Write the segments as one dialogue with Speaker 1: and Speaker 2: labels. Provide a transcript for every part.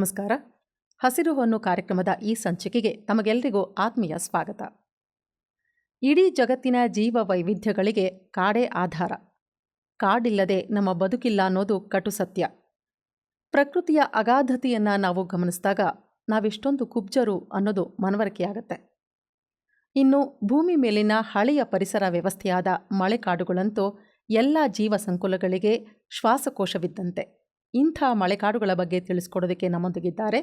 Speaker 1: ನಮಸ್ಕಾರ. ಹಸಿರು ಹೊನ್ನು ಕಾರ್ಯಕ್ರಮದ ಈ ಸಂಚಿಕೆಗೆ ತಮಗೆಲ್ಲರಿಗೂ ಆತ್ಮೀಯ ಸ್ವಾಗತ. ಇಡೀ ಜಗತ್ತಿನ ಜೀವ ವೈವಿಧ್ಯಗಳಿಗೆ ಕಾಡೇ ಆಧಾರ. ಕಾಡಿಲ್ಲದೆ ನಮ್ಮ ಬದುಕಿಲ್ಲ ಅನ್ನೋದು ಕಟು ಸತ್ಯ. ಪ್ರಕೃತಿಯ ಅಗಾಧತೆಯನ್ನು ನಾವು ಗಮನಿಸಿದಾಗ ನಾವೆಷ್ಟೊಂದು ಕುಬ್ಜರು ಅನ್ನೋದು ಮನವರಿಕೆಯಾಗತ್ತೆ. ಇನ್ನು ಭೂಮಿ ಮೇಲಿನ ಹಳೆಯ ಪರಿಸರ ವ್ಯವಸ್ಥೆಯಾದ ಮಳೆಕಾಡುಗಳಂತೂ ಎಲ್ಲ ಜೀವ ಸಂಕುಲಗಳಿಗೆ ಶ್ವಾಸಕೋಶವಿದ್ದಂತೆ. ಇಂಥ ಮಳೆಕಾಡುಗಳ ಬಗ್ಗೆ ತಿಳಿಸ್ಕೊಡೋದಕ್ಕೆ ನಮ್ಮೊಂದಿಗಿದ್ದಾರೆ.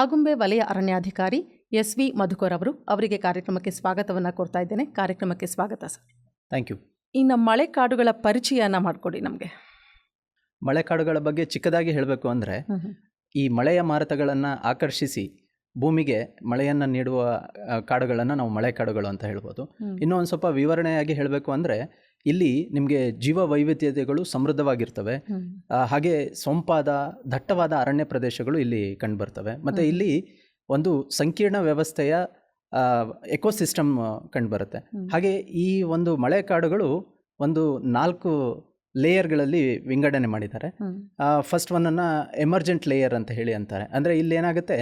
Speaker 1: ಆಗುಂಬೆ ವಲಯ ಅರಣ್ಯಾಧಿಕಾರಿ ಎಸ್ ವಿ ಮಧುಕರ್ ಅವರು ಅವರಿಗೆ ಕಾರ್ಯಕ್ರಮಕ್ಕೆ ಸ್ವಾಗತವನ್ನು ಕೊಡ್ತಾ ಇದ್ದೇನೆ. ಕಾರ್ಯಕ್ರಮಕ್ಕೆ ಸ್ವಾಗತ ಸರ್.
Speaker 2: Thank you.
Speaker 1: ಇನ್ನು ಮಳೆಕಾಡುಗಳ ಪರಿಚಯನ ಮಾಡಿಕೊಡಿ ನಮಗೆ.
Speaker 2: ಮಳೆಕಾಡುಗಳ ಬಗ್ಗೆ ಚಿಕ್ಕದಾಗಿ ಹೇಳಬೇಕು ಅಂದರೆ ಈ ಮಳೆಯ ಮಾರುತಗಳನ್ನು ಆಕರ್ಷಿಸಿ ಭೂಮಿಗೆ ಮಳೆಯನ್ನು ನೀಡುವ ಕಾಡುಗಳನ್ನು ನಾವು ಮಳೆಕಾಡುಗಳು ಅಂತ ಹೇಳ್ಬೋದು. ಇನ್ನೂ ಒಂದು ಸ್ವಲ್ಪ ವಿವರಣೆಯಾಗಿ ಹೇಳಬೇಕು ಅಂದರೆ ಇಲ್ಲಿ ನಿಮಗೆ ಜೀವ ವೈವಿಧ್ಯತೆಗಳು ಸಮೃದ್ಧವಾಗಿರ್ತವೆ ಹಾಗೆ ಸೊಂಪಾದ ದಟ್ಟವಾದ ಅರಣ್ಯ ಪ್ರದೇಶಗಳು ಇಲ್ಲಿ ಕಂಡುಬರ್ತವೆ. ಮತ್ತು ಇಲ್ಲಿ ಒಂದು ಸಂಕೀರ್ಣ ವ್ಯವಸ್ಥೆಯ ಎಕೋಸಿಸ್ಟಮ್ ಕಂಡುಬರುತ್ತೆ. ಹಾಗೆ ಈ ಒಂದು ಮಳೆ ಕಾಡುಗಳು ಒಂದು ನಾಲ್ಕು ಲೇಯರ್ಗಳಲ್ಲಿ ವಿಂಗಡಣೆ ಮಾಡಿದ್ದಾರೆ. ಫಸ್ಟ್ ಒನ್ನನ್ನು ಎಮರ್ಜೆಂಟ್ ಲೇಯರ್ ಅಂತ ಹೇಳಿ ಅಂತಾರೆ. ಅಂದರೆ ಇಲ್ಲಿ ಏನಾಗುತ್ತೆ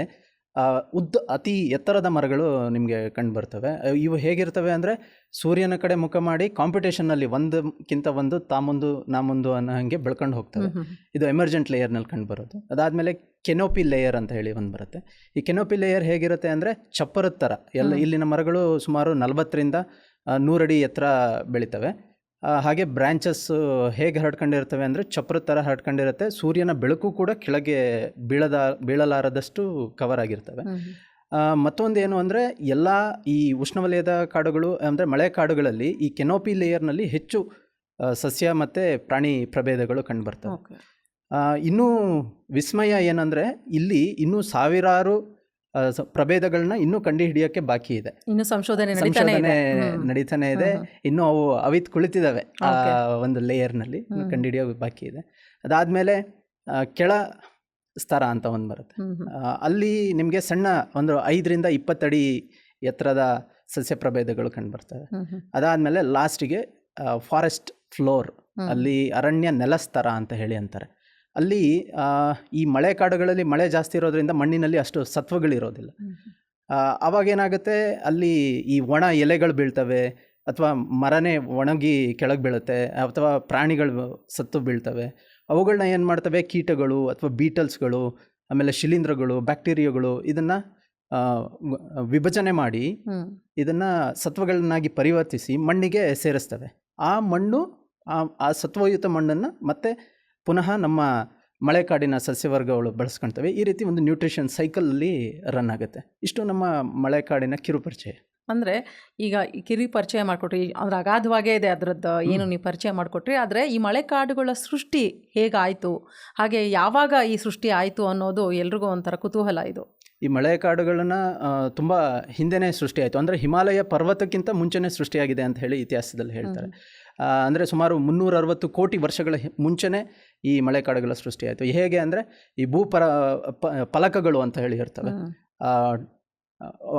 Speaker 2: ಉದ್ದ ಅತಿ ಎತ್ತರದ ಮರಗಳು ನಿಮಗೆ ಕಂಡು ಬರ್ತವೆ. ಇವು ಹೇಗಿರ್ತವೆ ಅಂದರೆ ಸೂರ್ಯನ ಕಡೆ ಮುಖ ಮಾಡಿ ಕಾಂಪಿಟೇಷನ್ನಲ್ಲಿ ಒಂದಕ್ಕಿಂತ ಒಂದು ತಾ ಮುಂದು ನಾ ಮುಂದು ಅನ್ನೋ ಹಾಗೆ ಬೆಳ್ಕೊಂಡು ಹೋಗ್ತವೆ. ಇದು ಎಮರ್ಜೆಂಟ್ ಲೇಯರ್ನಲ್ಲಿ ಕಂಡು ಬರೋದು. ಅದಾದಮೇಲೆ ಕೆನೋಪಿ ಲೇಯರ್ ಅಂತ ಹೇಳಿ ಒಂದು ಬರುತ್ತೆ. ಈ ಕೆನೋಪಿ ಲೇಯರ್ ಹೇಗಿರುತ್ತೆ ಅಂದರೆ ಚಪ್ಪರದ ಥರ ಎಲ್ಲ ಇಲ್ಲಿನ ಮರಗಳು ಸುಮಾರು ನಲವತ್ತರಿಂದ ನೂರಡಿ ಎತ್ತರ ಬೆಳಿತವೆ. ಹಾಗೆ ಬ್ರ್ಯಾಂಚಸ್ ಹೇಗೆ ಹರಡ್ಕೊಂಡಿರ್ತವೆ ಅಂದರೆ ಚಪ್ರದ ಥರ ಹರಡ್ಕೊಂಡಿರುತ್ತೆ. ಸೂರ್ಯನ ಬೆಳಕು ಕೂಡ ಕೆಳಗೆ ಬೀಳದ ಬೀಳಲಾರದಷ್ಟು ಕವರ್ ಆಗಿರ್ತವೆ. ಮತ್ತೊಂದು ಏನು ಅಂದರೆ ಎಲ್ಲ ಈ ಉಷ್ಣವಲಯದ ಕಾಡುಗಳು ಅಂದರೆ ಮಳೆ ಕಾಡುಗಳಲ್ಲಿ ಈ ಕೆನೋಪಿ ಲೇಯರ್ನಲ್ಲಿ ಹೆಚ್ಚು ಸಸ್ಯ ಮತ್ತು ಪ್ರಾಣಿ ಪ್ರಭೇದಗಳು ಕಂಡುಬರ್ತವೆ. ಇನ್ನೂ ವಿಸ್ಮಯ ಏನಂದರೆ ಇಲ್ಲಿ ಇನ್ನೂ ಸಾವಿರಾರು ಪ್ರಭೇದಗಳನ್ನ ಇನ್ನೂ ಕಂಡು ಹಿಡಿಯೋಕ್ಕೆ ಬಾಕಿ ಇದೆ.
Speaker 1: ಇನ್ನು ಸಂಶೋಧನೆ ನಡೀತಾನೆ
Speaker 2: ಸಂಶೋಧನೆ
Speaker 1: ಇದೆ ಹ್ಮ್.
Speaker 2: ನಡೀತಾನೆ ಇದೆ. ಇನ್ನೂ ಅವು ಅವಿತ್ ಕುಳಿತಿದ್ದಾವೆ ಆ. ಒಂದು ಲೇಯರ್ನಲ್ಲಿ.
Speaker 1: ಕಂಡು
Speaker 2: ಹಿಡಿಯೋ ಬಾಕಿ ಇದೆ. ಅದಾದಮೇಲೆ ಕೆಳ ಸ್ತರ ಅಂತ ಒಂದು ಬರುತ್ತೆ. ಅಲ್ಲಿ ನಿಮಗೆ ಸಣ್ಣ ಒಂದು ಐದರಿಂದ ಇಪ್ಪತ್ತಡಿ ಎತ್ತರದ ಸಸ್ಯ ಪ್ರಭೇದಗಳು
Speaker 1: ಕಂಡು ಬರ್ತವೆ.
Speaker 2: ಅದಾದಮೇಲೆ ಲಾಸ್ಟಿಗೆ ಫಾರೆಸ್ಟ್ ಫ್ಲೋರ್ ಅಲ್ಲಿ ಅರಣ್ಯ ನೆಲಸ್ತರ ಅಂತ ಹೇಳಿ ಅಂತಾರೆ. ಅಲ್ಲಿ ಈ ಮಳೆ ಕಾಡುಗಳಲ್ಲಿ ಮಳೆ ಜಾಸ್ತಿ ಇರೋದ್ರಿಂದ ಮಣ್ಣಿನಲ್ಲಿ ಅಷ್ಟು ಸತ್ವಗಳಿರೋದಿಲ್ಲ.
Speaker 1: ಅವಾಗೇನಾಗುತ್ತೆ
Speaker 2: ಆ, ಅವಾಗ ಏನಾಗುತ್ತೆ ಅಲ್ಲಿ ಈ ಒಣ ಎಲೆಗಳು ಬೀಳ್ತವೆ ಅಥವಾ ಮರನೇ ಒಣಗಿ ಕೆಳಗೆ ಬೀಳುತ್ತೆ ಅಥವಾ ಪ್ರಾಣಿಗಳು ಸತ್ತು ಬೀಳ್ತವೆ. ಅವುಗಳನ್ನ ಏನು ಮಾಡ್ತವೆ ಕೀಟಗಳು ಅಥವಾ ಬೀಟಲ್ಸ್ಗಳು ಆಮೇಲೆ ಶಿಲೀಂಧ್ರಗಳು ಬ್ಯಾಕ್ಟೀರಿಯಾಗಳು ಇದನ್ನು ವಿಭಜನೆ ಮಾಡಿ. ಇದನ್ನು ಸತ್ವಗಳನ್ನಾಗಿ ಪರಿವರ್ತಿಸಿ ಮಣ್ಣಿಗೆ ಸೇರಿಸ್ತವೆ. ಆ ಮಣ್ಣು ಆ ಸತ್ವಯುತ ಮಣ್ಣನ್ನು ಮತ್ತೆ ಪುನಃ ನಮ್ಮ ಮಳೆಕಾಡಿನ ಸಸ್ಯವರ್ಗಗಳು ಬಳಸ್ಕೊಳ್ತವೆ ಈ ರೀತಿ ಒಂದು ನ್ಯೂಟ್ರಿಷನ್ ಸೈಕಲಲ್ಲಿ ರನ್ ಆಗುತ್ತೆ. ಇಷ್ಟು ನಮ್ಮ ಮಳೆಕಾಡಿನ ಕಿರು ಪರಿಚಯ.
Speaker 1: ಅಂದ್ರೆ ಈಗ ಈ ಕಿರಿ ಪರಿಚಯ ಮಾಡಿಕೊಟ್ರಿ ಅಂದ್ರೆ ಅಗಾಧವಾಗೇ ಇದೆ ಅದರದ್ದು ಏನು ನೀವು ಪರಿಚಯ ಮಾಡಿಕೊಟ್ರಿ. ಆದರೆ ಈ ಮಳೆಕಾಡುಗಳ ಸೃಷ್ಟಿ ಹೇಗಾಯಿತು? ಹಾಗೆ ಯಾವಾಗ ಈ ಸೃಷ್ಟಿ ಆಯಿತು ಅನ್ನೋದು ಎಲ್ರಿಗೂ ಒಂಥರ ಕುತೂಹಲ ಇದು.
Speaker 2: ಈ ಮಳೆಕಾಡುಗಳನ್ನು ತುಂಬ ಹಿಂದೆನೇ ಸೃಷ್ಟಿಯಾಯಿತು. ಅಂದರೆ ಹಿಮಾಲಯ ಪರ್ವತಕ್ಕಿಂತ ಮುಂಚೆನೇ ಸೃಷ್ಟಿಯಾಗಿದೆ ಅಂತ ಹೇಳಿ ಇತಿಹಾಸದಲ್ಲಿ ಹೇಳ್ತಾರೆ. ಅಂದರೆ ಸುಮಾರು ಮುನ್ನೂರ ಅರವತ್ತು ಕೋಟಿ ವರ್ಷಗಳ ಮುಂಚೆನೇ ಈ ಮಳೆಕಾಡುಗಳ ಸೃಷ್ಟಿಯಾಯಿತು. ಹೇಗೆ ಅಂದರೆ ಈ ಭೂಪರ ಫಲಕಗಳು ಅಂತ ಹೇಳಿ ಇರ್ತವೆ.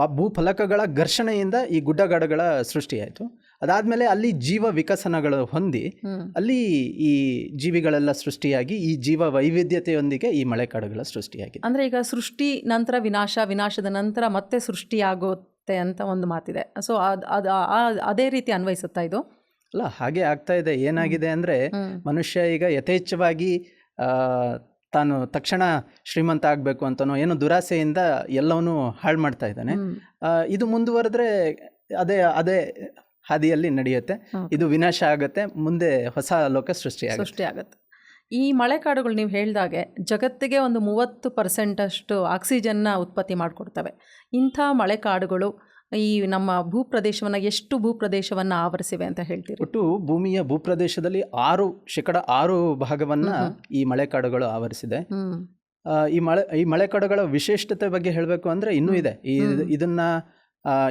Speaker 2: ಆ ಭೂಫಲಕಗಳ ಘರ್ಷಣೆಯಿಂದ ಈ ಗುಡ್ಡಗಾಡುಗಳ ಸೃಷ್ಟಿಯಾಯಿತು. ಅದಾದಮೇಲೆ ಅಲ್ಲಿ ಜೀವ ವಿಕಸನಗಳು ಹೊಂದಿ ಅಲ್ಲಿ ಈ ಜೀವಿಗಳೆಲ್ಲ ಸೃಷ್ಟಿಯಾಗಿ ಈ ಜೀವ ವೈವಿಧ್ಯತೆಯೊಂದಿಗೆ ಈ ಮಳೆಕಾಡುಗಳ ಸೃಷ್ಟಿಯಾಗಿದೆ.
Speaker 1: ಅಂದರೆ ಈಗ ಸೃಷ್ಟಿ ನಂತರ ವಿನಾಶ ವಿನಾಶದ ನಂತರ ಮತ್ತೆ ಸೃಷ್ಟಿಯಾಗುತ್ತೆ ಅಂತ ಒಂದು ಮಾತಿದೆ. ಸೊ ಅದು ಅದು ಅದೇ ರೀತಿ ಅನ್ವಯಿಸುತ್ತಾ ಇದು?
Speaker 2: ಅಲ್ಲ ಹಾಗೆ ಆಗ್ತಾ ಇದೆ. ಏನಾಗಿದೆ ಅಂದರೆ ಮನುಷ್ಯ ಈಗ ಯಥೇಚ್ಛವಾಗಿ ಆ, ತಾನು ತಕ್ಷಣ ಶ್ರೀಮಂತ ಆಗಬೇಕು ಅಂತನೋ ಏನೋ ದುರಾಸೆಯಿಂದ ಎಲ್ಲವನ್ನೂ ಹಾಳು ಮಾಡ್ತಾ ಇದ್ದಾನೆ. ಆ, ಇದು ಮುಂದುವರೆದ್ರೆ ಅದೇ ಅದೇ ಹಾದಿಯಲ್ಲಿ ನಡೆಯುತ್ತೆ. ಇದು ವಿನಾಶ ಆಗುತ್ತೆ. ಮುಂದೆ ಹೊಸ ಲೋಕ ಸೃಷ್ಟಿಯಾಗುತ್ತೆ.
Speaker 1: ಸೃಷ್ಟಿ ಆಗುತ್ತೆ ಈ ಮಳೆಕಾಡುಗಳು ನೀವು ಹೇಳಿದಾಗೆ ಜಗತ್ತಿಗೆ ಒಂದು ಮೂವತ್ತು ಪರ್ಸೆಂಟಷ್ಟು ಆಕ್ಸಿಜನ್ನ ಉತ್ಪತ್ತಿ ಮಾಡಿಕೊಡ್ತವೆ. ಇಂಥ ಮಳೆಕಾಡುಗಳು ಈ ನಮ್ಮ ಭೂಪ್ರದೇಶವನ್ನು ಎಷ್ಟು ಭೂಪ್ರದೇಶವನ್ನು ಆವರಿಸಿವೆ ಅಂತ ಹೇಳ್ತೀರಿ?
Speaker 2: ಒಟ್ಟು ಭೂಮಿಯ ಭೂಪ್ರದೇಶದಲ್ಲಿ ಆರು ಶೇಕಡ ಆರು ಭಾಗವನ್ನ ಈ ಮಳೆಕಾಡುಗಳು ಆವರಿಸಿದೆ. ಈ ಮಳೆ ಈ ಮಳೆಕಾಡುಗಳ ವಿಶೇಷತೆ ಬಗ್ಗೆ ಹೇಳಬೇಕು ಅಂದ್ರೆ ಇನ್ನೂ ಇದೆ. ಈ ಇದನ್ನ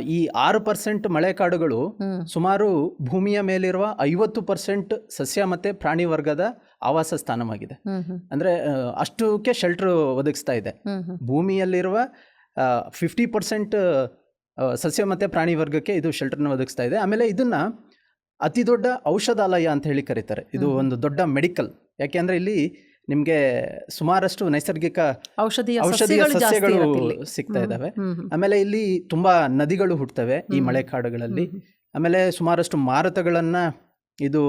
Speaker 2: ಈ ಆರು ಪರ್ಸೆಂಟ್ ಮಳೆಕಾಡುಗಳು ಸುಮಾರು ಭೂಮಿಯ ಮೇಲಿರುವ ಐವತ್ತು ಪರ್ಸೆಂಟ್ ಸಸ್ಯ ಮತ್ತೆ ಪ್ರಾಣಿ ವರ್ಗದ ಆವಾಸ ಸ್ಥಾನವಾಗಿದೆ. ಅಂದ್ರೆ ಅಷ್ಟಕ್ಕೆ ಶೆಲ್ಟರ್ ಒದಗಿಸ್ತಾ ಇದೆ. ಭೂಮಿಯಲ್ಲಿರುವ ಫಿಫ್ಟಿ ಪರ್ಸೆಂಟ್ ಸಸ್ಯ ಮತ್ತು ಪ್ರಾಣಿ ವರ್ಗಕ್ಕೆ ಇದು ಶೆಲ್ಟರ್ನ ಒದಗಿಸ್ತಾ ಇದೆ ಆಮೇಲೆ ಇದನ್ನ ಅತಿ ದೊಡ್ಡ ಔಷಧಾಲಯ ಅಂತ ಹೇಳಿ ಕರೀತಾರೆ ಇದು ಒಂದು ದೊಡ್ಡ ಮೆಡಿಕಲ್ ಯಾಕೆಂದರೆ ಇಲ್ಲಿ ನಿಮಗೆ ಸುಮಾರಷ್ಟು ನೈಸರ್ಗಿಕ
Speaker 1: ಔಷಧೀಯ
Speaker 2: ಔಷಧೀಯ
Speaker 1: ಸಸ್ಯಗಳು.
Speaker 2: ಸಿಗ್ತಾ. ಇದ್ದಾವೆ. ಆಮೇಲೆ ಇಲ್ಲಿ ತುಂಬಾ ನದಿಗಳು ಹುಟ್ಟುತ್ತವೆ ಈ. ಮಳೆಕಾಡುಗಳಲ್ಲಿ ಆಮೇಲೆ ಸುಮಾರಷ್ಟು ಮಾರುತಗಳನ್ನು ಇದು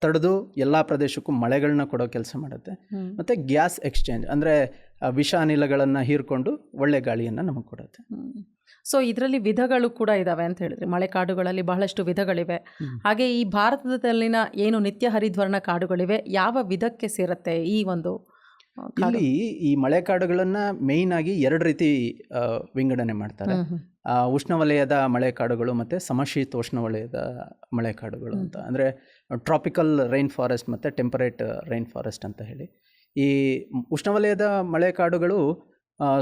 Speaker 2: ತಡೆದು ಎಲ್ಲ ಪ್ರದೇಶಕ್ಕೂ ಮಳೆಗಳನ್ನ ಕೊಡೋ ಕೆಲಸ ಮಾಡುತ್ತೆ. ಮತ್ತೆ ಗ್ಯಾಸ್ ಎಕ್ಸ್ಚೇಂಜ್ ಅಂದ್ರೆ ವಿಷ ಅನಿಲಗಳನ್ನು ಹೀರ್ಕೊಂಡು ಒಳ್ಳೆ ಗಾಳಿಯನ್ನ ನಮಗೆ ಕೊಡುತ್ತೆ.
Speaker 1: ಸೊ ಇದರಲ್ಲಿ ವಿಧಗಳು ಕೂಡ ಇದಾವೆ ಅಂತ ಹೇಳಿದ್ರಿ ಮಳೆಕಾಡುಗಳಲ್ಲಿ ಬಹಳಷ್ಟು ವಿಧಗಳಿವೆ ಹಾಗೆ ಈ ಭಾರತದಲ್ಲಿನ ಏನು ನಿತ್ಯ ಹರಿದ್ವರ್ಣ ಕಾಡುಗಳಿವೆ ಯಾವ ವಿಧಕ್ಕೆ ಸೇರುತ್ತೆ ಈ ಒಂದು?
Speaker 2: ಇಲ್ಲಿ ಈ ಮಳೆಕಾಡುಗಳನ್ನ ಮೇಯ್ನ್ ಆಗಿ ಎರಡು ರೀತಿ ವಿಂಗಡಣೆ ಮಾಡ್ತಾರೆ. ಉಷ್ಣವಲಯದ ಮಳೆಕಾಡುಗಳು ಮತ್ತು ಸಮಶೀತೋಷ್ಣ ವಲಯದ ಮಳೆಕಾಡುಗಳು ಅಂತ. ಅಂದರೆ ಟ್ರಾಪಿಕಲ್ ರೈನ್ ಫಾರೆಸ್ಟ್ ಮತ್ತು ಟೆಂಪರೇಟ್ ರೈನ್ ಫಾರೆಸ್ಟ್ ಅಂತ ಹೇಳಿ. ಈ ಉಷ್ಣವಲಯದ ಮಳೆಕಾಡುಗಳು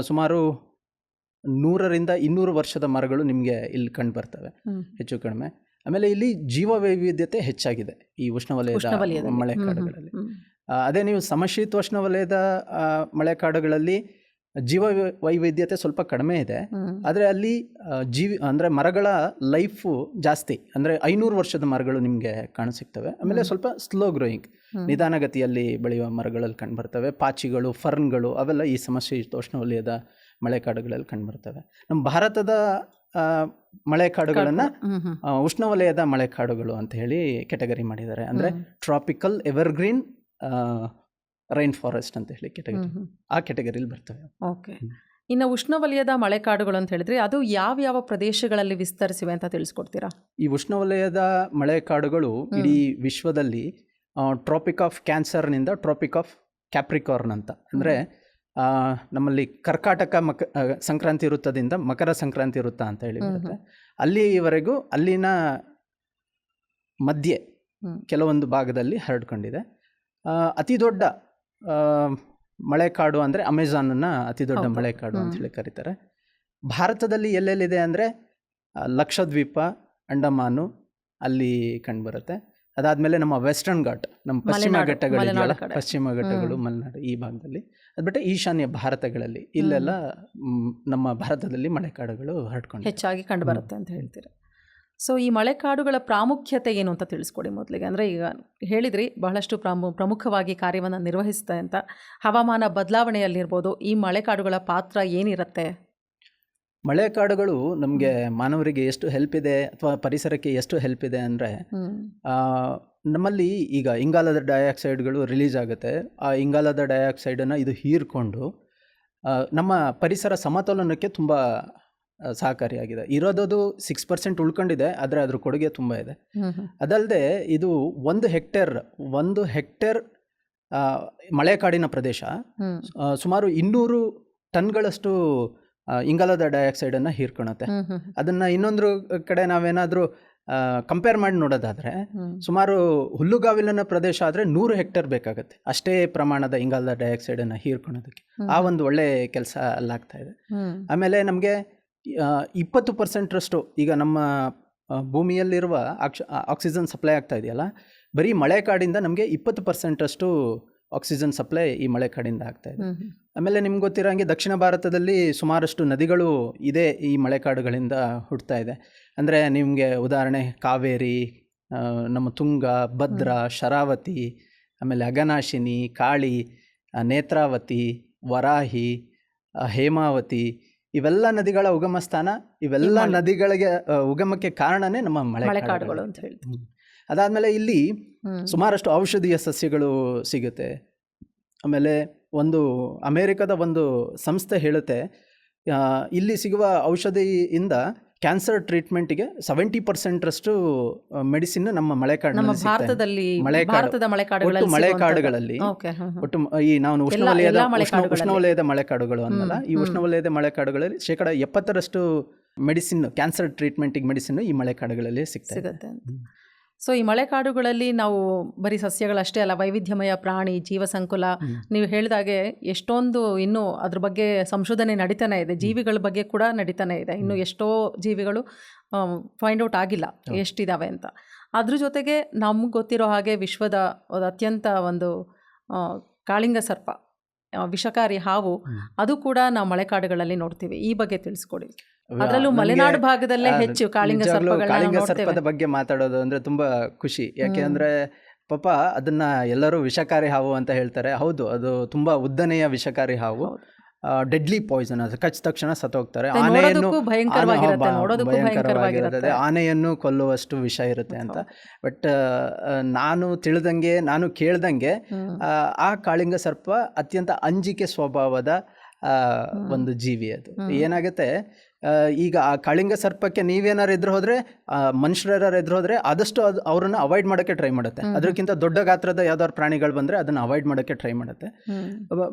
Speaker 2: ಸುಮಾರು ನೂರರಿಂದ ಇನ್ನೂರು ವರ್ಷದ ಮರಗಳು ನಿಮಗೆ ಇಲ್ಲಿ ಕಂಡು ಬರ್ತವೆ. ಹೆಚ್ಚು ಕಡಿಮೆ. ಆಮೇಲೆ ಇಲ್ಲಿ ಜೀವ ವೈವಿಧ್ಯತೆ ಹೆಚ್ಚಾಗಿದೆ ಈ ಉಷ್ಣವಲಯದ
Speaker 1: ಮಳೆ
Speaker 2: ಮಳೆಕಾಡುಗಳಲ್ಲಿ ಅದೇ ನೀವು ಸಮಶೀತೋಷ್ಣ ವಲಯದ ಮಳೆ ಮಳೆಕಾಡುಗಳಲ್ಲಿ ಜೀವ ವೈವಿಧ್ಯತೆ ಸ್ವಲ್ಪ ಕಡಿಮೆ ಇದೆ. ಆದರೆ ಅಲ್ಲಿ ಜೀವಿ ಅಂದರೆ ಮರಗಳ ಲೈಫು ಜಾಸ್ತಿ ಅಂದರೆ ಐನೂರು ವರ್ಷದ ಮರಗಳು ನಿಮಗೆ ಕಾಣಸಿಗ್ತವೆ. ಆಮೇಲೆ ಸ್ವಲ್ಪ ಸ್ಲೋ ಗ್ರೋಯಿಂಗ್ ನಿಧಾನಗತಿಯಲ್ಲಿ ಬೆಳೆಯುವ ಮರಗಳಲ್ಲಿ ಕಂಡುಬರ್ತವೆ. ಪಾಚಿಗಳು ಫರ್ನ್ಗಳು ಅವೆಲ್ಲ ಈ ಸಮಶೀತೋಷ್ಣ ವಲಯದ ಮಳೆಕಾಡುಗಳಲ್ಲಿ ಕಂಡುಬರ್ತವೆ. ನಮ್ಮ ಭಾರತದ ಮಳೆ ಮಳೆಕಾಡುಗಳನ್ನು
Speaker 1: ಉಷ್ಣವಲಯದ ಮಳೆ
Speaker 2: ಕಾಡುಗಳು ಉಷ್ಣವಲಯದ ಮಳೆಕಾಡುಗಳು ಅಂತ ಹೇಳಿ ಕೆಟಗರಿ ಮಾಡಿದ್ದಾರೆ. ಅಂದರೆ ಟ್ರಾಪಿಕಲ್ ಎವರ್ಗ್ರೀನ್ ರೈನ್ ಫಾರೆಸ್ಟ್ ಅಂತ ಹೇಳಿ ಕೆಟಗರಿ. ಆ ಕೆಟಗರಿಲಿ ಬರ್ತವೆ
Speaker 1: ಓಕೆ. ಇನ್ನು ಉಷ್ಣವಲಯದ ಮಳೆಕಾಡುಗಳು ಅಂತ ಹೇಳಿದ್ರೆ ಅದು ಯಾವ ಯಾವ ಪ್ರದೇಶಗಳಲ್ಲಿ ವಿಸ್ತರಿಸಿವೆ ಅಂತ ತಿಳಿಸ್ಕೊಡ್ತೀರಾ?
Speaker 2: ಈ ಉಷ್ಣವಲಯದ ಮಳೆಕಾಡುಗಳು ಇಡೀ ವಿಶ್ವದಲ್ಲಿ ಟ್ರಾಪಿಕ್ ಆಫ್ ಕ್ಯಾನ್ಸರ್ನಿಂದ ಟ್ರಾಪಿಕ್ ಆಫ್ ಕ್ಯಾಪ್ರಿಕಾರ್ನ್ ಅಂತ. ಅಂದರೆ ನಮ್ಮಲ್ಲಿ ಕರ್ಕಾಟಕ ಮಕ ಸಂಕ್ರಾಂತಿ ವೃತ್ತದಿಂದ ಮಕರ ಸಂಕ್ರಾಂತಿ ವೃತ್ತ ಅಂತ ಹೇಳಿ ಬರುತ್ತೆ. ಅಲ್ಲಿವರೆಗೂ ಅಲ್ಲಿನ ಮಧ್ಯೆ ಕೆಲವೊಂದು ಭಾಗದಲ್ಲಿ ಹರಡ್ಕೊಂಡಿದೆ. ಅತಿ ದೊಡ್ಡ ಮಳೆ ಮಳೆಕಾಡು ಅಂದರೆ ಅಮೆಝಾನನ್ನು ಅತಿ ದೊಡ್ಡ. ಮಳೆಕಾಡು ಅಂತ. ಹೇಳಿ ಕರೀತಾರೆ. ಭಾರತದಲ್ಲಿ ಎಲ್ಲೆಲ್ಲಿದೆ ಅಂದರೆ ಲಕ್ಷದ್ವೀಪ ಅಂಡಮಾನು ಅಲ್ಲಿ ಕಂಡುಬರುತ್ತೆ ಅದಾದಮೇಲೆ ನಮ್ಮ ವೆಸ್ಟರ್ನ್ ಘಾಟ್ ನಮ್ಮ ಪಶ್ಚಿಮ
Speaker 1: ಘಟ್ಟಗಳು
Speaker 2: ಘಟ್ಟಗಳಿದೆಯಲ್ಲ ಪಶ್ಚಿಮ ಘಟ್ಟಗಳು. ಮಲೆನಾಡು ಈ ಭಾಗದಲ್ಲಿ. ಅದು ಬಿಟ್ಟರೆ ಈಶಾನ್ಯ ಭಾರತಗಳಲ್ಲಿ ಇಲ್ಲೆಲ್ಲ ನಮ್ಮ ಭಾರತದಲ್ಲಿ ಮಳೆಕಾಡುಗಳು ಹರಡ್ಕೊಂಡು
Speaker 1: ಹೆಚ್ಚಾಗಿ ಕಂಡುಬರುತ್ತೆ ಅಂತ ಹೇಳ್ತೀರಾ? ಸೊ ಈ ಮಳೆಕಾಡುಗಳ ಪ್ರಾಮುಖ್ಯತೆ ಏನು ಅಂತ ತಿಳಿಸ್ಕೊಡಿ ಮೊದಲಿಗೆ. ಅಂದರೆ ಈಗ ಹೇಳಿದ್ರಿ ಬಹಳಷ್ಟು ಪ್ರಾಮು ಪ್ರಮುಖವಾಗಿ ಕಾರ್ಯವನ್ನು ನಿರ್ವಹಿಸುತ್ತೆ ಅಂತ. ಹವಾಮಾನ ಬದಲಾವಣೆಯಲ್ಲಿರ್ಬೋದು ಈ ಮಳೆಕಾಡುಗಳ ಪಾತ್ರ ಏನಿರುತ್ತೆ?
Speaker 2: ಮಳೆಕಾಡುಗಳು ನಮಗೆ ಮಾನವರಿಗೆ ಎಷ್ಟು ಹೆಲ್ಪ್ ಇದೆ ಅಥವಾ ಪರಿಸರಕ್ಕೆ ಎಷ್ಟು ಹೆಲ್ಪ್ ಇದೆ ಅಂದರೆ ನಮ್ಮಲ್ಲಿ ಈಗ ಇಂಗಾಲದ ಡೈಆಕ್ಸೈಡ್ಗಳು ರಿಲೀಸ್ ಆಗುತ್ತೆ. ಆ ಇಂಗಾಲದ ಡೈಆಕ್ಸೈಡನ್ನು ಇದು ಹೀರ್ಕೊಂಡು ನಮ್ಮ ಪರಿಸರ ಸಮತೋಲನಕ್ಕೆ ತುಂಬ ಸಹಕಾರಿಯಾಗಿದೆ. ಇರೋದದು ಸಿಕ್ಸ್ ಪರ್ಸೆಂಟ್ ಉಳ್ಕೊಂಡಿದೆ ಆದರೆ ಅದ್ರ ಕೊಡುಗೆ ತುಂಬ ಇದೆ. ಅದಲ್ಲದೆ ಇದು ಒಂದು ಹೆಕ್ಟೇರ್ ಒಂದು ಹೆಕ್ಟೇರ್ ಮಳೆಕಾಡಿನ ಪ್ರದೇಶ ಸುಮಾರು ಇನ್ನೂರು ಟನ್ಗಳಷ್ಟು ಇಂಗಾಲದ ಡೈಆಕ್ಸೈಡನ್ನು ಹೀರ್ಕೊಳತ್ತೆ ಅದನ್ನು ಇನ್ನೊಂದು ಕಡೆ ನಾವೇನಾದರೂ ಕಂಪೇರ್ ಮಾಡಿ ನೋಡೋದಾದರೆ ಸುಮಾರು ಹುಲ್ಲುಗಾವಲಿನ ಪ್ರದೇಶ ಆದರೆ ನೂರು ಹೆಕ್ಟೇರ್ ಬೇಕಾಗುತ್ತೆ ಅಷ್ಟೇ ಪ್ರಮಾಣದ ಇಂಗಾಲದ ಡೈಆಕ್ಸೈಡನ್ನು ಹೀರ್ಕೊಳೋದಕ್ಕೆ. ಆ ಒಂದು ಒಳ್ಳೆ ಕೆಲಸ ಅಲ್ಲಾಗ್ತಾ ಇದೆ. ಆಮೇಲೆ ನಮಗೆ ಇಪ್ಪತ್ತು ಪರ್ಸೆಂಟ್ರಷ್ಟು ಈಗ ನಮ್ಮ ಭೂಮಿಯಲ್ಲಿರುವ ಆಕ್ಷ ಆಕ್ಸಿಜನ್ ಸಪ್ಲೈ ಆಗ್ತಾ ಇದೆಯಲ್ಲ ಬರೀ ಮಳೆಕಾಡಿಂದ ನಮಗೆ ಇಪ್ಪತ್ತು ಪರ್ಸೆಂಟಷ್ಟು ಆಕ್ಸಿಜನ್ ಸಪ್ಲೈ ಈ ಮಳೆ ಕಾಡಿಂದ ಆಗ್ತಾ ಇದೆ. ಆಮೇಲೆ ನಿಮ್ಗೆ ಗೊತ್ತಿರೋ ಹಾಗೆ ದಕ್ಷಿಣ ಭಾರತದಲ್ಲಿ ಸುಮಾರಷ್ಟು ನದಿಗಳು ಇದೆ ಈ ಮಳೆಕಾಡುಗಳಿಂದ ಹುಡ್ತಾ ಇದೆ. ಅಂದರೆ ನಿಮಗೆ ಉದಾಹರಣೆ ಕಾವೇರಿ ನಮ್ಮ ತುಂಗ ಭದ್ರಾ ಶರಾವತಿ ಆಮೇಲೆ ಅಗನಾಶಿನಿ ಕಾಳಿ ನೇತ್ರಾವತಿ ವರಾಹಿ ಹೇಮಾವತಿ ಇವೆಲ್ಲ ನದಿಗಳ ಉಗಮ ಸ್ಥಾನ ಇವೆಲ್ಲ ನದಿಗಳಿಗೆ ಉಗಮಕ್ಕೆ ಕಾರಣನೇ ನಮ್ಮ
Speaker 1: ಮಳೆಕಾಡುಗಳು ಅಂತ ಹೇಳ್ತೀವಿ.
Speaker 2: ಅದಾದಮೇಲೆ ಇಲ್ಲಿ. ಸುಮಾರಷ್ಟು ಔಷಧೀಯ ಸಸ್ಯಗಳು ಸಿಗುತ್ತೆ. ಆಮೇಲೆ ಒಂದು ಅಮೇರಿಕದ ಒಂದು ಸಂಸ್ಥೆ ಹೇಳುತ್ತೆ ಇಲ್ಲಿ ಸಿಗುವ ಔಷಧಿಯಿಂದ ಕ್ಯಾನ್ಸರ್ ಟ್ರೀಟ್ಮೆಂಟ್ಗೆ ಸೆವೆಂಟಿ ಪರ್ಸೆಂಟ್ರಷ್ಟು ಮೆಡಿಸಿನ್ ನಮ್ಮ ಮಳೆಕಾಡಿನಲ್ಲಿ
Speaker 1: ಭಾರತದಲ್ಲಿ
Speaker 2: ಮಳೆಕಾಡು.
Speaker 1: ಭಾರತದ ಮಳೆಕಾಡುಗಳಲ್ಲಿ
Speaker 2: ಒಟ್ಟು ಮಳೆಕಾಡುಗಳಲ್ಲಿ.
Speaker 1: ಓಕೆ
Speaker 2: ಒಟ್ಟು ಈ ನಾವು ಉಷ್ಣವಲಯದ. ಉಷ್ಣವಲಯದ ಮಳೆಕಾಡುಗಳು ಅನ್ನಲ್ಲ. ಈ. ಉಷ್ಣವಲಯದ ಮಳೆಕಾಡುಗಳಲ್ಲಿ ಶೇಕಡ ಎಪ್ಪತ್ತರಷ್ಟು ಮೆಡಿಸಿನ್ ಕ್ಯಾನ್ಸರ್ ಟ್ರೀಟ್ಮೆಂಟಿಗೆ ಮೆಡಿಸಿನ್ ಈ ಮಳೆಕಾಡುಗಳಲ್ಲಿ ಸಿಗ್ತಾ
Speaker 1: ಸೊ ಈ ಮಳೆಕಾಡುಗಳಲ್ಲಿ ನಾವು ಬರೀ ಸಸ್ಯಗಳಷ್ಟೇ ಅಲ್ಲ ವೈವಿಧ್ಯಮಯ ಪ್ರಾಣಿ ಜೀವ ಸಂಕುಲ
Speaker 2: ಹ್ಮ್.
Speaker 1: ನೀವು ಹೇಳಿದಾಗೆ ಎಷ್ಟೊಂದು ಇನ್ನೂ ಅದ್ರ ಬಗ್ಗೆ ಸಂಶೋಧನೆ ನಡೀತಾನೆ ಇದೆ ಜೀವಿಗಳ ಬಗ್ಗೆ ಕೂಡ ನಡೀತಾನೆ ಇದೆ ಇನ್ನು ಎಷ್ಟೋ ಜೀವಿಗಳು ಫೈಂಡ್ ಔಟ್ ಆಗಿಲ್ಲ. ಎಷ್ಟಿದಾವೆ ಅಂತ ಅದ್ರ ಜೊತೆಗೆ ನಮ್ಗೆ ಗೊತ್ತಿರೋ ಹಾಗೆ ವಿಶ್ವದ ಅತ್ಯಂತ ಒಂದು ಕಾಳಿಂಗ ಸರ್ಪ ವಿಷಕಾರಿ ಹಾವು ಅದು ಕೂಡ ನಾವು ಮಳೆಕಾಡುಗಳಲ್ಲಿ ನೋಡ್ತೀವಿ. ಈ ಬಗ್ಗೆ ತಿಳಿಸ್ಕೊಡಿ. ಅದರಲ್ಲೂ ಮಲೆನಾಡು ಭಾಗದಲ್ಲೇ ಹೆಚ್ಚು ಕಾಳಿಂಗ
Speaker 2: ಕಾಳಿಂಗ ಸರ್ಪದ ಬಗ್ಗೆ ಮಾತಾಡೋದು ಅಂದ್ರೆ ತುಂಬಾ ಖುಷಿ. ಯಾಕೆ
Speaker 1: ಹ್ಮ್.
Speaker 2: ಅಂದ್ರೆ ಪಾಪ ಅದನ್ನ ಎಲ್ಲರೂ ವಿಷಕಾರಿ ಹಾವು ಅಂತ ಹೇಳ್ತಾರೆ. ಹೌದು ಅದು ತುಂಬಾ ಉದ್ದನೆಯ ವಿಷಕಾರಿ ಹಾವು. ಡೆಡ್ಲಿ ಪಾಯ್ಸನ್ ಅದು. ಕಚ್ಚ ತಕ್ಷಣ ಸತ್ತೋಗ್ತಾರೆ. ಆನೆಯನ್ನು ಭಯಂಕರವಾಗಿರುತ್ತದೆ. ಆನೆಯನ್ನು ಕೊಲ್ಲುವಷ್ಟು ವಿಷ ಇರುತ್ತೆ ಅಂತ. ಬಟ್ ನಾನು ತಿಳಿದಂಗೆ ನಾನು ಕೇಳ್ದಂಗೆ ಆ, ಕಾಳಿಂಗ ಸರ್ಪ ಅತ್ಯಂತ ಅಂಜಿಕೆ ಸ್ವಭಾವದ ಒಂದು ಜೀವಿ ಅದು. ಏನಾಗುತ್ತೆ? ಈಗ ಆ ಕಾಳಿಂಗ ಸರ್ಪಕ್ಕೆ ನೀವೇನಾರು ಎದುರು ಹೋದ್ರೆ ಮನುಷ್ಯರಾರು ಎದುರು ಹೋದ್ರೆ ಆದಷ್ಟು ಅದು ಅವ್ರನ್ನ ಅವಾಯ್ಡ್ ಮಾಡೋಕ್ಕೆ ಟ್ರೈ ಮಾಡುತ್ತೆ. ಅದಕ್ಕಿಂತ ದೊಡ್ಡ ಗಾತ್ರದ ಯಾವ್ದಾದ್ರು ಪ್ರಾಣಿಗಳು ಬಂದ್ರೆ ಅದನ್ನ ಅವಾಯ್ಡ್ ಮಾಡೋಕ್ಕೆ ಟ್ರೈ ಮಾಡುತ್ತೆ.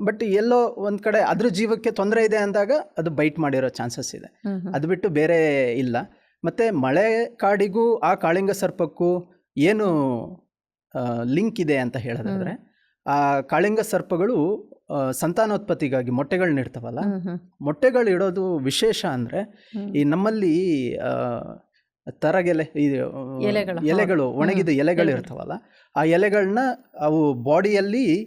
Speaker 2: ಬಟ್ ಎಲ್ಲೋ ಒಂದು ಕಡೆ ಅದ್ರ ಜೀವಕ್ಕೆ ತೊಂದರೆ ಇದೆ ಅಂದಾಗ ಅದು ಬೈಟ್ ಮಾಡಿರೋ ಚಾನ್ಸಸ್ ಇದೆ. ಅದು ಬಿಟ್ಟು ಬೇರೆ ಇಲ್ಲ. ಮತ್ತೆ ಮಳೆ ಕಾಡಿಗೂ ಆ ಕಾಳಿಂಗ ಸರ್ಪಕ್ಕೂ ಏನು ಲಿಂಕ್ ಇದೆ ಅಂತ ಹೇಳೋದಾದ್ರೆ ಆ ಕಾಳಿಂಗ ಸರ್ಪಗಳು ಸಂತಾನೋತ್ಪತ್ತಿಗಾಗಿ ಮೊಟ್ಟೆಗಳನ್ನ ಇಡ್ತಾವಲ್ಲ. ಮೊಟ್ಟೆಗಳು ಇಡೋದು ವಿಶೇಷ ಅಂದ್ರೆ ಈ ನಮ್ಮಲ್ಲಿ ತರಗೆಲೆ ಈ
Speaker 1: ಎಲೆಗಳು,
Speaker 2: ಒಣಗಿದ ಎಲೆಗಳು. ಇರ್ತಾವಲ್ಲ ಆ ಎಲೆಗಳನ್ನ ಅವು ಬಾಡಿಯಲ್ಲಿ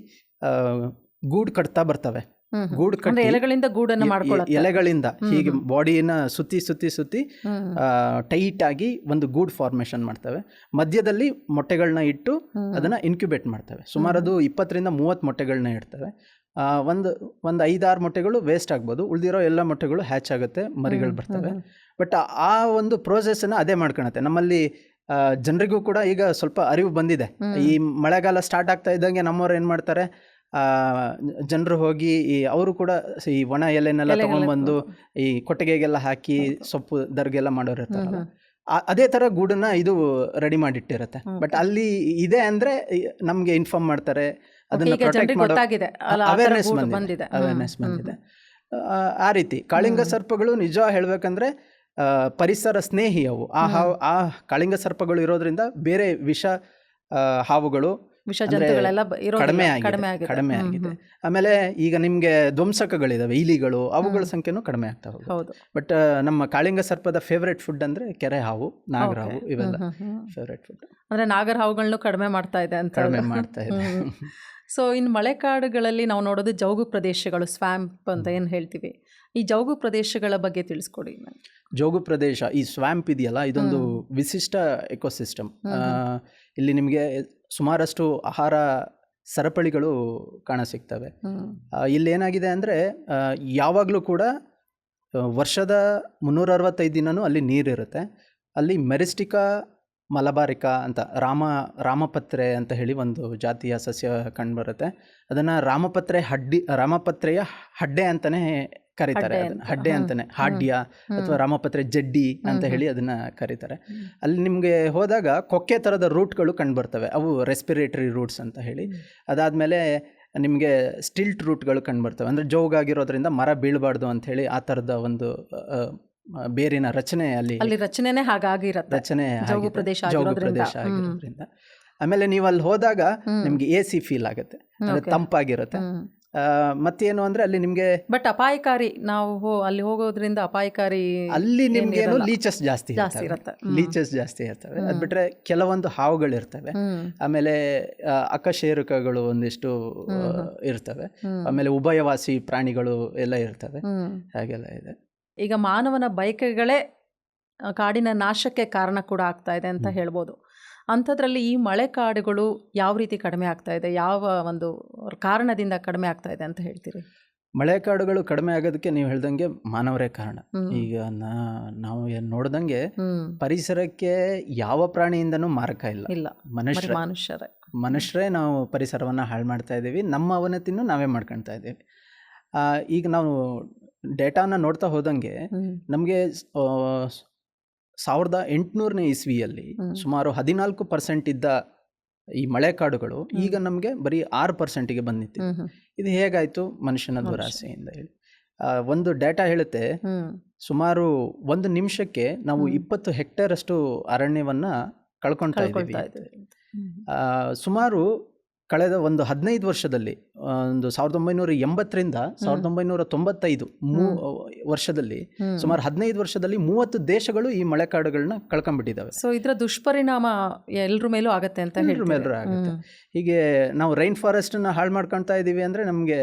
Speaker 2: ಗೂಡು ಕಟ್ತಾ ಬರ್ತವೆ. ಗೂಡು ಕಟ್ಟಿ
Speaker 1: ಎಲೆಗಳಿಂದ ಗೂಡನ್ನು
Speaker 2: ಎ- ಎಲೆಗಳಿಂದ ಹೀಗೆ ಬಾಡಿನ ಸುತ್ತಿ ಸುತ್ತಿ ಸುತ್ತಿ ಟೈಟ್ ಆಗಿ ಒಂದು ಗೂಡ್ ಫಾರ್ಮೇಷನ್ ಮಾಡ್ತವೆ. ಮಧ್ಯದಲ್ಲಿ ಮೊಟ್ಟೆಗಳನ್ನ ಇಟ್ಟು. ಅದನ್ನ ಇನ್ಕ್ಯುಬೇಟ್ ಮಾಡ್ತವೆ. ಸುಮಾರು ಅದು ಇಪ್ಪತ್ತರಿಂದ ಮೂವತ್ತು ಮೊಟ್ಟೆಗಳನ್ನ ಇಡ್ತವೆ. ಒಂದು ಒಂದು ಐದಾರು ಮೊಟ್ಟೆಗಳು ವೇಸ್ಟ್ ಆಗ್ಬೋದು. ಉಳಿದಿರೋ ಎಲ್ಲ ಮೊಟ್ಟೆಗಳು ಹ್ಯಾಚ್ ಆಗುತ್ತೆ ಮರಿಗಳು ಬರ್ತವೆ. ಬಟ್ ಆ ಒಂದು ಪ್ರೋಸೆಸ್ಸನ್ನು ಅದೇ ಮಾಡ್ಕೊಳತ್ತೆ. ನಮ್ಮಲ್ಲಿ ಜನರಿಗೂ ಕೂಡ ಈಗ ಸ್ವಲ್ಪ ಅರಿವು ಬಂದಿದೆ. ಈ ಮಳೆಗಾಲ ಸ್ಟಾರ್ಟ್ ಆಗ್ತಾ ಇದ್ದಂಗೆ ನಮ್ಮವ್ರು ಏನು ಮಾಡ್ತಾರೆ? ಜನರು ಹೋಗಿ ಈ ಅವರು ಕೂಡ ಈ ಒಣ ಎಲೆನೆಲ್ಲ ತೊಗೊಂಡ್ಬಂದು ಈ ಕೊಟ್ಟಿಗೆಗೆಲ್ಲ ಹಾಕಿ ಸೊಪ್ಪು ದರ್ಗೆಲ್ಲ ಮಾಡೋರು ಇರ್ತಾರೆ ಅದೇ ಥರ ಗೂಡನ್ನ ಇದು ರೆಡಿ ಮಾಡಿಟ್ಟಿರುತ್ತೆ. ಬಟ್ ಅಲ್ಲಿ ಇದೆ ಅಂದರೆ ನಮಗೆ ಇನ್ಫಾರ್ಮ್ ಮಾಡ್ತಾರೆ. ಅದನ್ನ ಪ್ರೊಟೆಕ್ಟ್ ಮಾಡೋ ಅವೇರ್ನೆಸ್ ಬಂದಿದೆ. ಅವೇರ್ನೆಸ್ ಬಂದಿದೆ. ಆ, ರೀತಿ ಕಾಳಿಂಗ ಸರ್ಪಗಳು ನಿಜ ಹೇಳ್ಬೇಕಂದ್ರೆ ಪರಿಸರ ಸ್ನೇಹಿ ಅವು. ಆ ಹಾವು ಆ ಕಾಳಿಂಗ ಸರ್ಪಗಳು ಇರೋದ್ರಿಂದ ಬೇರೆ ವಿಷ ಹಾವುಗಳು
Speaker 1: ವಿಷ ಜಂತುಗಳೆಲ್ಲ
Speaker 2: ಕಡಿಮೆ ಆಗಿದೆ
Speaker 1: ಕಡಿಮೆ ಆಗಿದೆ.
Speaker 2: ಆಮೇಲೆ ಈಗ ನಿಮ್ಗೆ ಧ್ವಂಸಕಗಳಿದಾವೆ ಇಲಿಗಳು ಅವುಗಳ ಸಂಖ್ಯೆನೂ ಕಡಿಮೆ ಆಗ್ತಾ ಹೋಗುತ್ತೆ ಬಟ್ ನಮ್ಮ ಕಾಳಿಂಗ ಸರ್ಪದ ಫೇವ್ರೆಟ್ ಫುಡ್ ಅಂದ್ರೆ ಕೆರೆ ಹಾವು ನಾಗರ ಹಾವು. ಇವೆಲ್ಲ. ಫೇವ್ರೆಟ್ ಫುಡ್
Speaker 1: ಅಂದ್ರೆ ನಾಗರ ಹಾವುಗಳನ್ನು ಕಡಿಮೆ ಮಾಡ್ತಾ ಇದೆ ಅಂತ.
Speaker 2: ಕಡಿಮೆ ಮಾಡ್ತಾ ಇದೆ.
Speaker 1: ಸೊ ಇನ್ನು ಮಳೆಕಾಡುಗಳಲ್ಲಿ ನಾವು ನೋಡೋದು ಜೌಗು ಪ್ರದೇಶಗಳು ಸ್ವ್ಯಾಂಪ್ ಅಂತ ಏನು ಹೇಳ್ತೀವಿ. ಈ ಜೌಗು ಪ್ರದೇಶಗಳ ಬಗ್ಗೆ ತಿಳಿಸ್ಕೊಡಿ
Speaker 2: ಜೌಗು ಪ್ರದೇಶ ಈ ಸ್ವ್ಯಾಂಪ್ ಇದೆಯಲ್ಲ ಇದೊಂದು ವಿಶಿಷ್ಟ ಎಕೋಸಿಸ್ಟಮ್ ಇಲ್ಲಿ ನಿಮಗೆ ಸುಮಾರಷ್ಟು ಆಹಾರ ಸರಪಳಿಗಳು ಕಾಣ ಸಿಗ್ತವೆ. ಇಲ್ಲಿ ಏನಾಗಿದೆ ಅಂದರೆ ಯಾವಾಗಲೂ ಕೂಡ ವರ್ಷದ ಮುನ್ನೂರ ಅರವತ್ತೈದು ದಿನವೂ ಅಲ್ಲಿ ನೀರಿರುತ್ತೆ. ಅಲ್ಲಿ ಮೆರಿಸ್ಟಿಕಾ ಮಲಬಾರಿಕಾ ಅಂತ ರಾಮ ರಾಮಪತ್ರೆ ಅಂತ ಹೇಳಿ ಒಂದು ಜಾತಿಯ ಸಸ್ಯ ಕಂಡುಬರುತ್ತೆ ಅದನ್ನು ರಾಮಪತ್ರೆ ಹಡ್ಡಿ ರಾಮಪತ್ರೆಯ ಹಡ್ಡೆ ಅಂತಲೇ ಕರೀತಾರೆ.
Speaker 1: ಹಡ್ಡೆ.
Speaker 2: ಅಂತಾನೆ. ಹಾಡ್ಯ ಅಥವಾ ರಾಮಪತ್ರೆ ಜಡ್ಡಿ ಅಂತ ಹೇಳಿ ಅದನ್ನ ಕರೀತಾರೆ. ಅಲ್ಲಿ ನಿಮಗೆ ಹೋದಾಗ ಕೊಕ್ಕೆ ಥರದ ರೂಟ್ಗಳು ಕಂಡುಬರ್ತವೆ ಅವು ರೆಸ್ಪಿರೇಟರಿ ರೂಟ್ಸ್ ಅಂತ ಹೇಳಿ. ಅದಾದಮೇಲೆ ನಿಮಗೆ ಸ್ಟಿಲ್ಟ್ ರೂಟ್ಗಳು ಕಂಡುಬರ್ತವೆ ಅಂದರೆ ಜೋಗಾಗಿರೋದ್ರಿಂದ ಮರ ಬೀಳಬಾರ್ದು ಅಂತ ಹೇಳಿ ಆ ಥರದ ಒಂದು ಬೇರಿನ ರಚನೆ ಅಲ್ಲಿ
Speaker 1: ಅಲ್ಲಿ ರಚನೆನೇ ಹಾಗಾಗಿರತ್ತೆ
Speaker 2: ರಚನೆ
Speaker 1: ಜೌಗು ಪ್ರದೇಶ
Speaker 2: ಜೌಗು. ಪ್ರದೇಶ ಆಗಿರೋದ್ರಿಂದ. ಆಮೇಲೆ ನೀವು ಅಲ್ಲಿ ಹೋದಾಗ. ನಿಮ್ಗೆ ಎ ಸಿ ಫೀಲ್ ಆಗುತ್ತೆ. ತಂಪಾಗಿರುತ್ತೆ. ಮತ್ತೇನು ಅಂದ್ರೆ ಅಲ್ಲಿ ನಿಮ್ಗೆ
Speaker 1: ಬಟ್ ಅಪಾಯಕಾರಿ ನಾವು ಅಲ್ಲಿ ಹೋಗೋದ್ರಿಂದ ಅಪಾಯಕಾರಿ
Speaker 2: ಅಲ್ಲಿ ನಿಮ್ಗೆ ಏನು ಲೀಚಸ್ ಜಾಸ್ತಿ
Speaker 1: ಇರುತ್ತೆ.
Speaker 2: ಲೀಚಸ್ ಜಾಸ್ತಿ ಇರ್ತವೆ. ಅದ್ ಬಿಟ್ರೆ ಕೆಲವೊಂದು ಹಾವುಗಳಿರ್ತವೆ.
Speaker 1: ಇರ್ತವೆ
Speaker 2: ಆಮೇಲೆ ಅಕಶೇರುಕಗಳು ಒಂದಿಷ್ಟು ಇರ್ತವೆ. ಆಮೇಲೆ ಉಭಯವಾಸಿ ಪ್ರಾಣಿಗಳು ಎಲ್ಲ ಇರ್ತವೆ. ಹಾಗೆಲ್ಲ ಇದೆ.
Speaker 1: ಈಗ ಮಾನವನ ಬಯಕೆಗಳೇ ಕಾಡಿನ ನಾಶಕ್ಕೆ ಕಾರಣ ಕೂಡ ಆಗ್ತಾ ಇದೆ ಅಂತ ಹೇಳ್ಬೋದು. ಅಂಥದ್ರಲ್ಲಿ ಈ ಮಳೆ ಕಾಡುಗಳು ಯಾವ ರೀತಿ ಕಡಿಮೆ ಆಗ್ತಾ ಇದೆ ಯಾವ ಒಂದು ಕಾರಣದಿಂದ ಕಡಿಮೆ ಆಗ್ತಾ ಇದೆ ಅಂತ ಹೇಳ್ತೀರಿ?
Speaker 2: ಮಳೆ ಕಾಡುಗಳು ಕಡಿಮೆ ಆಗೋದಕ್ಕೆ ನೀವು ಹೇಳ್ದಂಗೆ ಮಾನವರೇ ಕಾರಣ. ಈಗ ನಾವು ಏನ್ ನೋಡ್ದಂಗೆ ಪರಿಸರಕ್ಕೆ ಯಾವ ಪ್ರಾಣಿಯಿಂದನೂ ಮಾರಕ ಇಲ್ಲ.
Speaker 1: ಇಲ್ಲ.
Speaker 2: ಮನುಷ್ಯ
Speaker 1: ಮನುಷ್ಯರೇ.
Speaker 2: ಮನುಷ್ಯರೇ. ನಾವು ಪರಿಸರವನ್ನು ಹಾಳು ಮಾಡ್ತಾ ಇದ್ದೀವಿ. ನಮ್ಮ ಅವನತಿನೂ ನಾವೇ ಮಾಡ್ಕೊಳ್ತಾ ಇದ್ದೀವಿ. ಈಗ ನಾವು ಡೇಟಾನ ನೋಡ್ತಾ ಹೋದಂಗೆ. ನಮಗೆ ಸಾವಿರದ ಎಂಟುನೂರನೇ ಇಸ್ವಿಯಲ್ಲಿ ಸುಮಾರು ಹದಿನಾಲ್ಕು ಪರ್ಸೆಂಟ್ ಇದ್ದ ಈ ಮಳೆಕಾಡುಗಳು ಈಗ ನಮಗೆ ಬರೀ ಆರು ಪರ್ಸೆಂಟಿಗೆ ಬಂದಿತ್ತು. ಇದು ಹೇಗಾಯಿತು ಮನುಷ್ಯನ
Speaker 1: ಮನುಷ್ಯ.
Speaker 2: ದುರಾಸೆಯಿಂದ ಹೇಳಿ. ಒಂದು ಡೇಟಾ ಹೇಳುತ್ತೆ ಸುಮಾರು ಒಂದು ನಿಮಿಷಕ್ಕೆ ನಾವು. ಇಪ್ಪತ್ತು ಹೆಕ್ಟೇರ್ ಅಷ್ಟು ಅರಣ್ಯವನ್ನ ಕಳ್ಕೊಳ್ತಾ ಇದ್ದೀವಿ. ಸುಮಾರು ಕಳೆದ ಒಂದು ಹದಿನೈದು ವರ್ಷದಲ್ಲಿ ಒಂದು ಸಾವಿರದ ಒಂಬೈನೂರ ಎಂಬತ್ತರಿಂದ ಸಾವಿರದ ಒಂಬೈನೂರ ತೊಂಬತ್ತೈದು ಮೂ ವರ್ಷದಲ್ಲಿ ಸುಮಾರು ಹದಿನೈದು ವರ್ಷದಲ್ಲಿ ಮೂವತ್ತು ದೇಶಗಳು ಈ ಮಳೆಕಾಡುಗಳನ್ನ ಕಳ್ಕೊಂಡ್ಬಿಟ್ಟಿದ್ದಾವೆ.
Speaker 1: ಸೊ ಇದರ ದುಷ್ಪರಿಣಾಮ ಎಲ್ಲರ ಮೇಲೂ ಆಗುತ್ತೆ ಅಂತ ಎಲ್ಲರ
Speaker 2: ಮೇಲೂ ಆಗುತ್ತೆ. ಹೀಗೆ ನಾವು ರೈನ್ ಫಾರೆಸ್ಟನ್ನ ಹಾಳು ಮಾಡ್ಕೊಳ್ತಾ ಇದ್ದೀವಿ ಅಂದರೆ ನಮಗೆ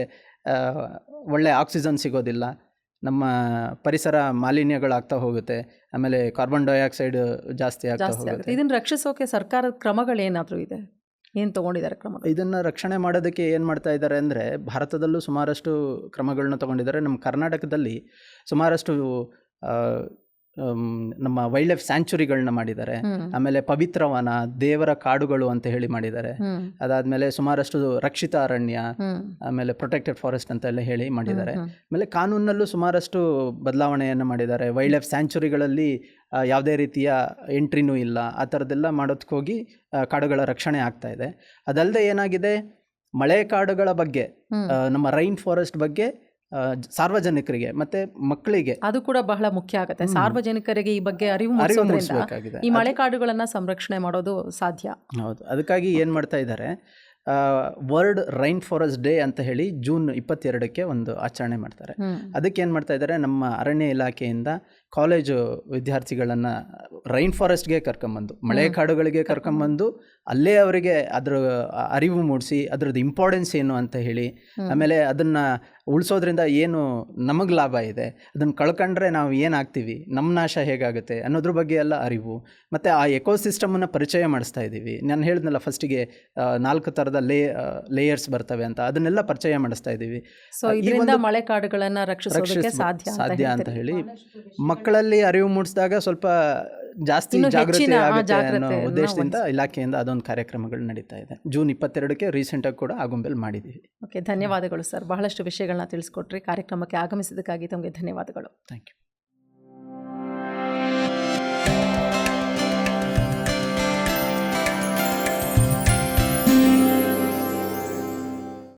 Speaker 2: ಒಳ್ಳೆ ಆಕ್ಸಿಜನ್ ಸಿಗೋದಿಲ್ಲ. ನಮ್ಮ ಪರಿಸರ ಮಾಲಿನ್ಯಗಳಾಗ್ತಾ ಹೋಗುತ್ತೆ. ಆಮೇಲೆ ಕಾರ್ಬನ್ ಡೈಆಕ್ಸೈಡ್ ಜಾಸ್ತಿ ಆಗ್ತಾ ಹೋಗುತ್ತೆ.
Speaker 1: ಇದನ್ನು ರಕ್ಷಿಸೋಕೆ ಸರ್ಕಾರದ ಕ್ರಮಗಳೇನಾದರೂ ಇದೆ? ಏನು ತೊಗೊಂಡಿದ್ದಾರೆ ಕ್ರಮ?
Speaker 2: ಇದನ್ನು ರಕ್ಷಣೆ ಮಾಡೋದಕ್ಕೆ ಏನು ಮಾಡ್ತಾ ಇದ್ದಾರೆ ಅಂದರೆ, ಭಾರತದಲ್ಲೂ ಸುಮಾರಷ್ಟು ಕ್ರಮಗಳನ್ನ ತಗೊಂಡಿದ್ದಾರೆ. ನಮ್ಮ ಕರ್ನಾಟಕದಲ್ಲಿ ಸುಮಾರಷ್ಟು ನಮ್ಮ ವೈಲ್ಡ್ ಲೈಫ್ ಸ್ಯಾಂಚುರಿಗಳನ್ನ ಮಾಡಿದ್ದಾರೆ ಆಮೇಲೆ ಪವಿತ್ರವನ ದೇವರ ಕಾಡುಗಳು ಅಂತ ಹೇಳಿ ಮಾಡಿದ್ದಾರೆ. ಅದಾದ್ಮೇಲೆ ಸುಮಾರಷ್ಟು ರಕ್ಷಿತ ಅರಣ್ಯ ಆಮೇಲೆ ಪ್ರೊಟೆಕ್ಟೆಡ್ ಫಾರೆಸ್ಟ್ ಅಂತ ಎಲ್ಲ ಹೇಳಿ ಮಾಡಿದ್ದಾರೆ. ಆಮೇಲೆ ಕಾನೂನಲ್ಲೂ ಸುಮಾರಷ್ಟು ಬದಲಾವಣೆಯನ್ನು ಮಾಡಿದ್ದಾರೆ. ವೈಲ್ಡ್ ಲೈಫ್ ಸ್ಯಾಂಚುರಿಗಳಲ್ಲಿ ಯಾವುದೇ ರೀತಿಯ ಎಂಟ್ರಿನೂ ಇಲ್ಲ. ಆ ಥರದ್ದೆಲ್ಲ ಮಾಡೋದಕ್ಕೋಗಿ ಕಾಡುಗಳ ರಕ್ಷಣೆ ಆಗ್ತಾ ಇದೆ. ಅದಲ್ಲದೆ ಏನಾಗಿದೆ? ಮಳೆ ಕಾಡುಗಳ ಬಗ್ಗೆ ನಮ್ಮ ರೈನ್ ಫಾರೆಸ್ಟ್ ಬಗ್ಗೆ ಸಾರ್ವಜನಿಕರಿಗೆ ಮತ್ತೆ ಮಕ್ಕಳಿಗೆ.
Speaker 1: ಅದು ಕೂಡ ಬಹಳ ಮುಖ್ಯ ಆಗುತ್ತೆ. ಸಾರ್ವಜನಿಕರಿಗೆ ಈ ಬಗ್ಗೆ ಅರಿವು ಮೂಡಿಸೋದ್ರಿಂದ ಈ ಮಳೆ ಕಾಡುಗಳನ್ನ ಸಂರಕ್ಷಣೆ ಮಾಡೋದು ಸಾಧ್ಯ.
Speaker 2: ಹೌದು. ಅದಕ್ಕಾಗಿ ಏನು ಮಾಡ್ತಾ ಇದ್ದಾರೆ ವರ್ಲ್ಡ್ ರೈನ್ ಫಾರೆಸ್ಟ್ ಡೇ ಅಂತ ಹೇಳಿ ಜೂನ್ ಇಪ್ಪತ್ತೆರಡಕ್ಕೆ ಒಂದು ಆಚರಣೆ ಮಾಡ್ತಾರೆ. ಅದಕ್ಕೆ ಏನು ಮಾಡ್ತಾ ಇದ್ದಾರೆ ನಮ್ಮ ಅರಣ್ಯ ಇಲಾಖೆಯಿಂದ ಕಾಲೇಜು ವಿದ್ಯಾರ್ಥಿಗಳನ್ನು ರೈನ್ ಫಾರೆಸ್ಟ್ಗೆ ಕರ್ಕೊಂಬಂದು ಮಳೆ ಕಾಡುಗಳಿಗೆ ಕರ್ಕೊಂಬಂದು ಅಲ್ಲೇ ಅವರಿಗೆ ಅದರ ಅರಿವು ಮೂಡಿಸಿ ಅದರದ್ದು ಇಂಪಾರ್ಟೆನ್ಸ್ ಏನು ಅಂತ ಹೇಳಿ ಆಮೇಲೆ ಅದನ್ನು ಉಳಿಸೋದ್ರಿಂದ ಏನು ನಮಗೆ ಲಾಭ ಇದೆ ಅದನ್ನು ಕಳ್ಕೊಂಡ್ರೆ ನಾವು ಏನಾಗ್ತೀವಿ ನಮ್ಮ ನಾಶ ಹೇಗಾಗುತ್ತೆ ಅನ್ನೋದ್ರ ಬಗ್ಗೆ ಎಲ್ಲ ಅರಿವು. ಮತ್ತು ಆ ಎಕೋಸಿಸ್ಟಮನ್ನು ಪರಿಚಯ ಮಾಡಿಸ್ತಾ ಇದ್ದೀವಿ. ನಾನು ಹೇಳಿದ್ನಲ್ಲ ಫಸ್ಟಿಗೆ ನಾಲ್ಕು ಥರದ ಲೇ ಲೇಯರ್ಸ್ ಬರ್ತವೆ ಅಂತ ಅದನ್ನೆಲ್ಲ ಪರಿಚಯ ಮಾಡಿಸ್ತಾ ಇದ್ದೀವಿ.
Speaker 1: ಸೊ ಇದರಿಂದ ಮಳೆ ಕಾಡುಗಳನ್ನ ರಕ್ಷಿಸೋದಕ್ಕೆ ಸಾಧ್ಯ ಅಂತ
Speaker 2: ಸಾಧ್ಯ ಅಂತ. ಹೇಳಿ ಮಕ್ಕಳಲ್ಲಿ ಅರಿವು ಮೂಡಿಸಿದಾಗ ಸ್ವಲ್ಪ ಜಾಸ್ತಿ ಜಾಗೃತಿ ಆಗುತ್ತೆ ಅನ್ನೋ ಉದ್ದೇಶದಿಂದ ಇಲಾಖೆಯಿಂದ ಅದೊಂದು ಕಾರ್ಯಕ್ರಮಗಳು ನಡೀತಾ ಇದೆ. ಜೂನ್ ಇಪ್ಪತ್ತೆರಡಕ್ಕೆ ರೀಸೆಂಟಾಗಿ ಕೂಡ ಆಗುಂಬೆಲ್ ಮಾಡಿದ್ದೀವಿ.
Speaker 1: ಓಕೆ ಧನ್ಯವಾದಗಳು ಸರ್. ಬಹಳಷ್ಟು ವಿಷಯಗಳನ್ನ ತಿಳಿಸ್ಕೊಟ್ರಿ. ಕಾರ್ಯಕ್ರಮಕ್ಕೆ ಆಗಮಿಸಿದ್ದಕ್ಕಾಗಿ ತಮಗೆ ಧನ್ಯವಾದಗಳು.
Speaker 2: Thank you